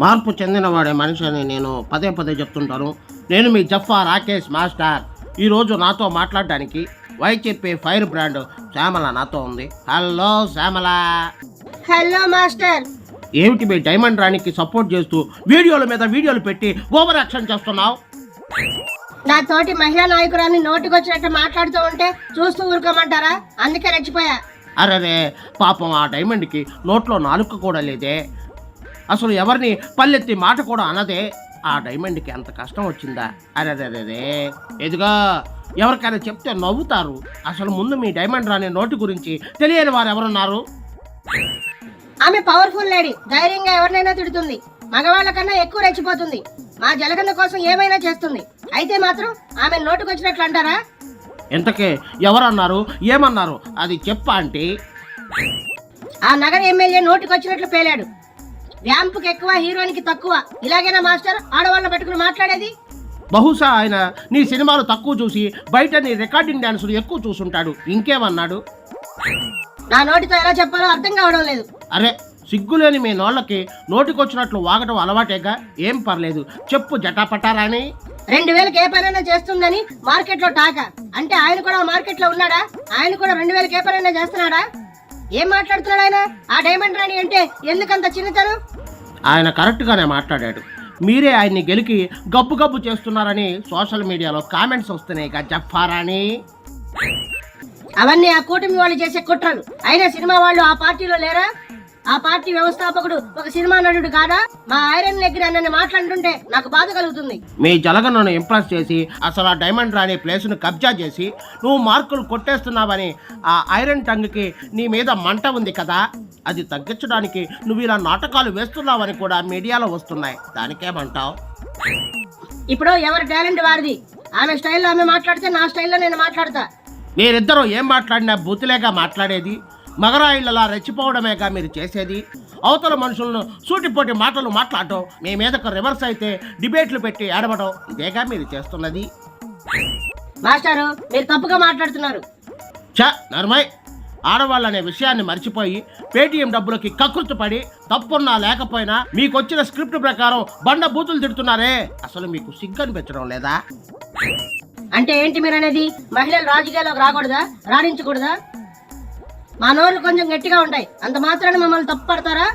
మార్పు చెందినవాడే మనిషి అని నేను పదే పదే చెప్తుంటాను. నేను మీ జఫా రాకేష్ మాస్టర్. ఈరోజు నాతో మాట్లాడడానికి వై చెప్పే ఫైర్ బ్రాండ్ శ్యామల నాతో ఉంది. హలో శ్యామల. Hello master. ఏమిటి మీ డైమండ్ రాణికి సపోర్ట్ చేస్తూ వీడియోల మీద వీడియోలు పెట్టి ఓవర్ యాక్షన్ చేస్తున్నావు? నా తోటి మహిళా నాయకురాన్ని నోటికొచ్చినట్టు మాట్లాడుతూ ఉంటే చూస్తూ ఊరుకోమంటారా? అందుకే రెచ్చిపోయా. అరరే పాపం ఆ డైమండ్కి నోట్లో నాలుక కూడా లేదే. అసలు ఎవరిని పల్లెత్తి మాట కూడా అనదే. ఆ డైమండ్కి అంత కష్టం వచ్చిందా? అరెరే ఎదుగా ఎవరికైనా చెప్తే నవ్వుతారు. అసలు ముందు మీ డైమండ్ రాని నోటి గురించి తెలియని వారు ఎవరున్నారు? ఆమె పవర్ఫుల్ లేడీ. ధైర్యంగా ఎవరినైనా తిడుతుంది. మగవాళ్ళ కన్నా ఎక్కువ రెచ్చిపోతుంది. మా జలగన్న కోసం ఏమైనా చేస్తుంది. అయితే మాత్రం ఆమె నోటికొచ్చినట్లు అంటారా? ఇంతకే ఎవరన్నారు? ఏమన్నారు? అది చెప్పా అంటే ఆ నగర ఎమ్మెల్యే నోటికొచ్చినట్లు పేలాడు. ర్యాంపుకి ఎక్కువ హీరోయిన్కి తక్కువ. ఇలాగేనా మాస్టర్? ఆడవాళ్ళని పెట్టుకుని మాట్లాడేది? బహుశా ఆయన నీ సినిమాలు తక్కువ చూసి బయట నీ రికార్డింగ్ డ్యాన్సులు ఎక్కువ చూసుంటాడు. ఇంకేమన్నాడు? నా నోటితో ఎలా చెప్పాలో అర్థం కావడం లేదు. అరే సిగ్గులేని మీ నోళ్ళకి నోటికొచ్చినట్లు వాగటం అలవాటేగా? ఏం పర్లేదు. చెప్పు జటాపటారాని రెండు వేలకు ఏ పనైనా చేస్తుందని మార్కెట్లో టాక. అంటే ఆయన కూడా మార్కెట్లో ఉన్నాడా? ఆయన కూడా రెండు వేలకు ఏ పనైనా చేస్తున్నాడా? ఏం మాట్లాడుతున్నాడు ఆయన? ఆ డైమండ్ రాణి అంటే ఎందుకంత చిన్నతనం? ఆయన కరెక్ట్గానే మాట్లాడాడు. మీరే ఆయన్ని గెలికి గబ్బు గబ్బు చేస్తున్నారని సోషల్ మీడియాలో కామెంట్స్ వస్తున్నాయి ఇక జఫారాని అవన్నీ ఆ కూటమి వాళ్ళు చేసే కుట్రలు. అయినా సినిమా వాళ్ళు ఆ పార్టీలో లేరా? ఆ పార్టీ వ్యవస్థాపకుడు ఒక సినిమా నటుడు కాదా? మా ఐరన్ దగ్గర నన్ను మాట్లాడుతుంటే నాకు బాధ కలుగుతుంది. మీ జలగన్నను ఇంప్రెస్ చేసి అసలు ఆ డైమండ్ రాణి ప్లేస్ను కబ్జా చేసి నువ్వు మార్కులు కొట్టేస్తున్నావని ఆ ఐరన్ టంగ్కి నీ మీద మంట ఉంది కదా? అది తగ్గించడానికి నువ్వు ఇలా నాటకాలు వేస్తున్నావని కూడా మీడియాలో వస్తున్నాయి. దానికేమంటావు? ఇప్పుడు ఎవరి టాలెంట్ వారిది? ఆమె స్టైల్లో ఆమె మాట్లాడితే నా స్టైల్లో నేను మాట్లాడతా. మీరిద్దరూ ఏం మాట్లాడినా బూతులేగా మాట్లాడేది? మగరాయిలలా రెచ్చిపోవడమేగా మీరు చేసేది? అవతల మనుషులను సూటిపోటి మాటలు మాట్లాడటం మీ మీదకు రివర్స్ అయితే డిబేట్లు పెట్టి ఏడవడం ఇదేగా మీరు చేస్తున్నది? మాస్టారు మీరు తప్పుగా మాట్లాడుతున్నారు. చ నర్మయ్ ఆడవాళ్ళనే విషయాన్ని మర్చిపోయి పేటీఎం డబ్బులకి కకృతి పడి తప్పున్నా లేకపోయినా మీకు వచ్చిన స్క్రిప్ట్ ప్రకారం బండ బూతులు తిడుతున్నారే! అసలు మీకు సిగ్గు అనిపించడం లేదా? అంటే ఏంటి మీరు అనేది మహిళలు రాజకీయాల్లోకి రాకూడదా? రాణించకూడదా? మా నోళ్ళు కొంచెం గట్టిగా ఉంటాయి. అంత మాత్రాన్ని మమ్మల్ని తప్పు పడతారా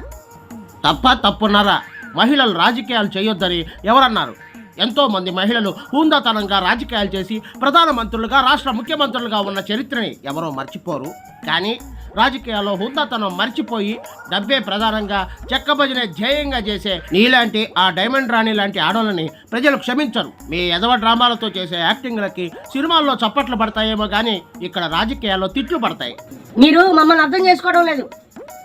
తప్ప తప్పున్నారా? మహిళలు రాజకీయాలు చేయొద్దని ఎవరన్నారు? ఎంతో మంది మహిళలు హూందాతనంగా రాజకీయాలు చేసి ప్రధానమంత్రులుగా రాష్ట్ర ముఖ్యమంత్రులుగా ఉన్న చరిత్రని ఎవరో మర్చిపోరు. కానీ రాజకీయాల్లో హుందాతనం మర్చిపోయి డబ్బే ప్రధానంగా చెక్కబజినే ధ్యేయంగా చేసే నీలాంటి ఆ డైమండ్ రాణి లాంటి ఆడవాళ్ళని ప్రజలు క్షమించరు. మీ ఎదవ డ్రామాలతో చేసే యాక్టింగ్లకి సినిమాల్లో చప్పట్లు పడతాయేమో కానీ ఇక్కడ రాజకీయాల్లో తిట్లు పడతాయి. మీరు మమ్మల్ని అర్థం చేసుకోవడం లేదు.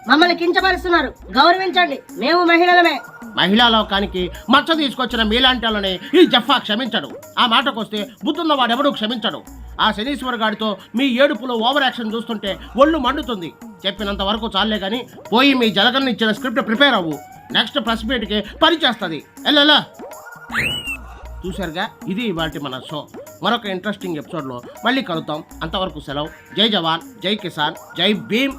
మమ్మల్ని కించపరుస్తున్నారు. గౌరవించండి. మేము మహిళలమే. మహిళా లోకానికి మచ్చ తీసుకొచ్చిన మీలాంటి వాళ్ళని ఈ జఫా క్షమించడు. ఆ మాటకొస్తే బుద్ధున్న వాడెవడూ క్షమించడు. ఆ శనీశ్వర గాడితో మీ ఏడుపులో ఓవర్ యాక్షన్ చూస్తుంటే ఒళ్ళు మండుతుంది. చెప్పినంత వరకు చాలే కానీ పోయి మీ జలగన్ ఇచ్చిన స్క్రిప్ట్ ప్రిపేర్ అవ్వు. నెక్స్ట్ ప్రెస్ మీట్కి పనిచేస్తుంది. ఎల్లెలా చూశారుగా? ఇది ఇవాటి మన షో. మరొక ఇంట్రెస్టింగ్ ఎపిసోడ్లో మళ్ళీ కలుద్దాం. అంతవరకు సెలవు. జై జవాన్ జై కిసాన్ జై భీమ్.